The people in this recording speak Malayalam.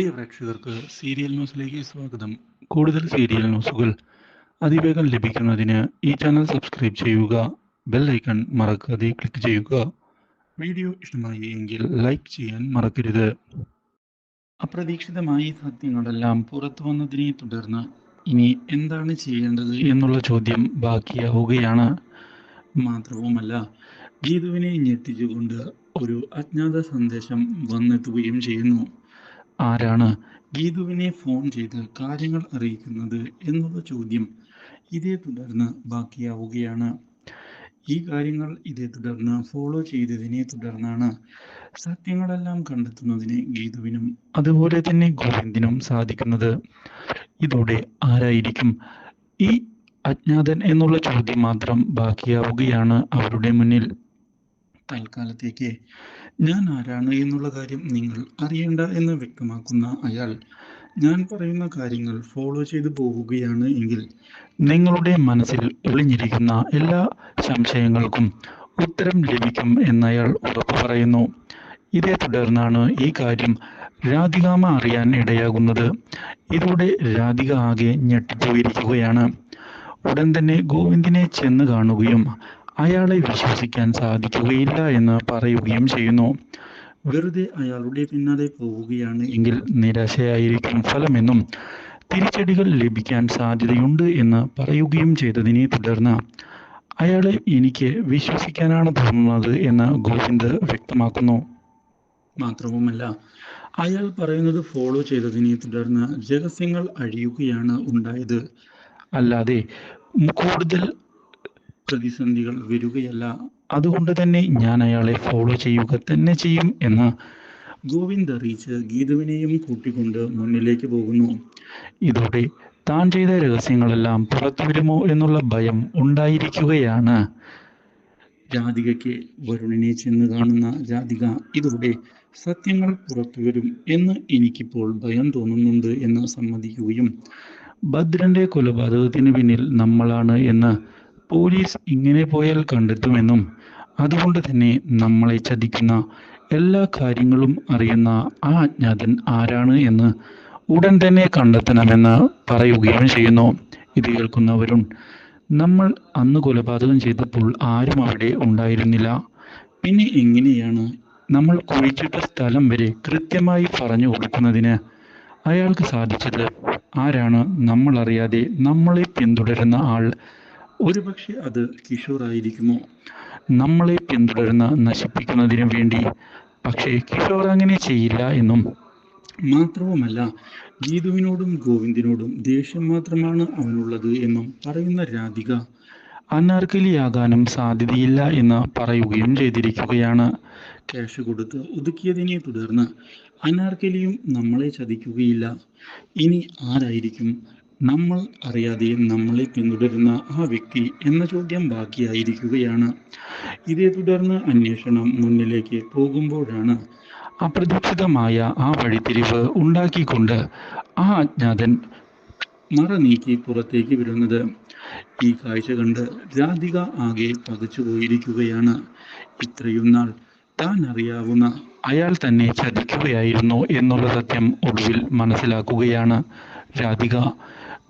പ്രിയ പ്രേക്ഷകർക്ക് സീരിയൽ ന്യൂസിലേക്ക് സ്വാഗതം. കൂടുതൽ സീരിയൽ ന്യൂസുകൾ അതിവേഗം ലഭിക്കുന്നതിന് ഈ ചാനൽ സബ്സ്ക്രൈബ് ചെയ്യുക ബെൽ ഐക്കൺ മറക്കാതെ ക്ലിക്ക് ചെയ്യുക. വീഡിയോ ഇഷ്ടമായി എങ്കിൽ ലൈക്ക് ചെയ്യാൻ മറക്കരുത്. അപ്രതീക്ഷിതമായി സത്യങ്ങളെല്ലാം പുറത്തു വന്നതിനെ തുടർന്ന് ഇനി എന്താണ് ചെയ്യേണ്ടത് എന്നുള്ള ചോദ്യം ബാക്കിയാവുകയാണ്. മാത്രവുമല്ല ഗീതുവിനെ ഞെട്ടിച്ചുകൊണ്ട് ഒരു അജ്ഞാത സന്ദേശം വന്നെത്തുകയും ചെയ്യുന്നു. ആരാണ് ഗീതുവിനെ ഫോൺ ചെയ്ത് കാര്യങ്ങൾ അറിയിക്കുന്നത് എന്നുള്ള ചോദ്യം ഇതേ തുടർന്ന് ബാക്കിയാവുകയാണ്. ഈ കാര്യങ്ങൾ ഇതേ തുടർന്ന് ഫോളോ ചെയ്തതിനെ തുടർന്നാണ് സത്യങ്ങളെല്ലാം കണ്ടെത്തുന്നതിന് ഗീതുവിനും അതുപോലെ തന്നെ ഗോവിന്ദിനും സാധിക്കുന്നത്. ഇതോടെ ആരായിരിക്കും ഈ അജ്ഞാതൻ എന്നുള്ള ചോദ്യം മാത്രം ബാക്കിയാവുകയാണ് അവരുടെ മുന്നിൽ. തൽക്കാലത്തേക്ക് ഞാൻ ആരാണ് എന്നുള്ള കാര്യം നിങ്ങൾ അറിയേണ്ട എന്ന് വ്യക്തമാക്കുന്ന അയാൾ ഞാൻ പറയുന്ന കാര്യങ്ങൾ ഫോളോ ചെയ്തു പോവുകയാണ് എങ്കിൽ നിങ്ങളുടെ മനസ്സിൽ ഒളിഞ്ഞിരിക്കുന്ന എല്ലാ സംശയങ്ങൾക്കും ഉത്തരം ലഭിക്കും എന്നയാൾ ഉറപ്പു പറയുന്നു. ഇതേ തുടർന്നാണ് ഈ കാര്യം രാധികാമ അറിയാൻ ഇടയാകുന്നത്. ഇതോടെ രാധിക ആകെ ഞെട്ടിപ്പോയിരിക്കുകയാണ്. ഉടൻ തന്നെ ഗോവിന്ദിനെ ചെന്ന് കാണുകയും അയാളെ വിശ്വസിക്കാൻ സാധിക്കുകയില്ല എന്ന് പറയുകയും ചെയ്യുന്നു. വെറുതെ അയാളുടെ പിന്നാലെ പോവുകയാണ്. എങ്കിൽ നിരാശയായിരിക്കും ഫലമെന്നും തിരിച്ചടികൾ ലഭിക്കാൻ സാധ്യതയുണ്ട് എന്ന് പറയുകയും ചെയ്തതിനെ തുടർന്ന് അയാളെ എനിക്ക് വിശ്വസിക്കാനാണ് തോന്നുന്നത് എന്ന് ഗോവിന്ദ് വ്യക്തമാക്കുന്നു. മാത്രവുമല്ല അയാൾ പറയുന്നത് ഫോളോ ചെയ്തതിനെ തുടർന്ന് രഹസ്യങ്ങൾ അഴിയുകയാണ് ഉണ്ടായത്. അല്ലാതെ കൂടുതൽ പ്രതിസന്ധികൾ വരികയല്ല. അതുകൊണ്ട് തന്നെ ഞാൻ അയാളെ ഫോളോ ചെയ്യുക തന്നെ ചെയ്യും എന്ന് ഗോവിന്ദ് അറിയിച്ച് ഗീതുവിനെയും കൂട്ടിക്കൊണ്ട് മുന്നിലേക്ക് പോകുന്നു. ഇതോടെ താൻ ചെയ്ത രഹസ്യങ്ങളെല്ലാം പുറത്തു വരുമോ എന്നുള്ള ഭയം ഉണ്ടായിരിക്കുകയാണ്. രാധികയ്ക്ക് വരുണിനെ ചെന്ന് കാണുന്ന രാധിക ഇതോടെ സത്യങ്ങൾ പുറത്തു വരും എന്ന് എനിക്കിപ്പോൾ ഭയം തോന്നുന്നുണ്ട് എന്ന് സമ്മതിക്കുകയും ഭദ്രന്റെ കൊലപാതകത്തിന് പിന്നിൽ നമ്മളാണ് എന്ന് പോലീസ് ഇങ്ങനെ പോയാൽ കണ്ടെത്തുമെന്നും അതുകൊണ്ട് തന്നെ നമ്മളെ ചതിക്കുന്ന എല്ലാ കാര്യങ്ങളും അറിയുന്ന ആ അജ്ഞാതൻ ആരാണ് എന്ന് ഉടൻ തന്നെ കണ്ടെത്തണമെന്ന് പറയുകയും ചെയ്യുന്നു. ഇത് കേൾക്കുന്ന വരുൺ നമ്മൾ അന്ന് കൊലപാതകം ചെയ്തപ്പോൾ ആരും അവിടെ ഉണ്ടായിരുന്നില്ല. പിന്നെ എങ്ങനെയാണ് നമ്മൾ കുഴിച്ചിട്ട സ്ഥലം വരെ കൃത്യമായി പറഞ്ഞു കൊടുക്കുന്നതിന് അയാൾക്ക് സാധിച്ചത്? ആരാണ്? നമ്മൾ അറിയാതെ നമ്മളെ പിന്തുടരുന്ന ആൾ ഒരുപക്ഷെ അത് കിഷോർ ആയിരിക്കുമോ നമ്മളെ പിന്തുടരുന്ന നശിപ്പിക്കുന്നതിനു വേണ്ടി. പക്ഷേ കിഷോർ അങ്ങനെ ചെയ്യില്ല എന്നും. മാത്രവുമല്ല ഗീതുവിനോടും ഗോവിന്ദിനോടും ദേഷ്യം മാത്രമാണ് അവനുള്ളത് എന്നും പറയുന്ന രാധിക. അനാർക്കലിയാകാനും സാധ്യതയില്ല എന്ന് പറയുകയും ചെയ്തിരിക്കുകയാണ്. ക്യാഷ് കൊടുത്ത് ഒതുക്കിയതിനെ തുടർന്ന് അനാർക്കലിയും നമ്മളെ ചതിക്കുകയില്ല. ഇനി ആരായിരിക്കും നമ്മൾ അറിയാതെ നമ്മളെ പിന്തുടരുന്ന ആ വ്യക്തി എന്ന ചോദ്യം ബാക്കിയായിരിക്കുകയാണ്. ഇതേ തുടർന്ന് അന്വേഷണം മുന്നിലേക്ക് പോകുമ്പോഴാണ് അപ്രതീക്ഷിതമായ ആ വഴിത്തിരിവ് ഉണ്ടാക്കിക്കൊണ്ട് ആ അജ്ഞാതൻ മറ നീക്കി പുറത്തേക്ക് വരുന്നത് ഈ കാഴ്ച കണ്ട് രാധിക ആകെ പകച്ചു പോയിരിക്കുകയാണ്. ഇത്രയും നാൾ താൻ അറിയാവുന്ന അയാൾ തന്നെ ചതിക്കുകയായിരുന്നു എന്നുള്ള സത്യം ഒടുവിൽ മനസ്സിലാക്കുകയാണ്. Radhika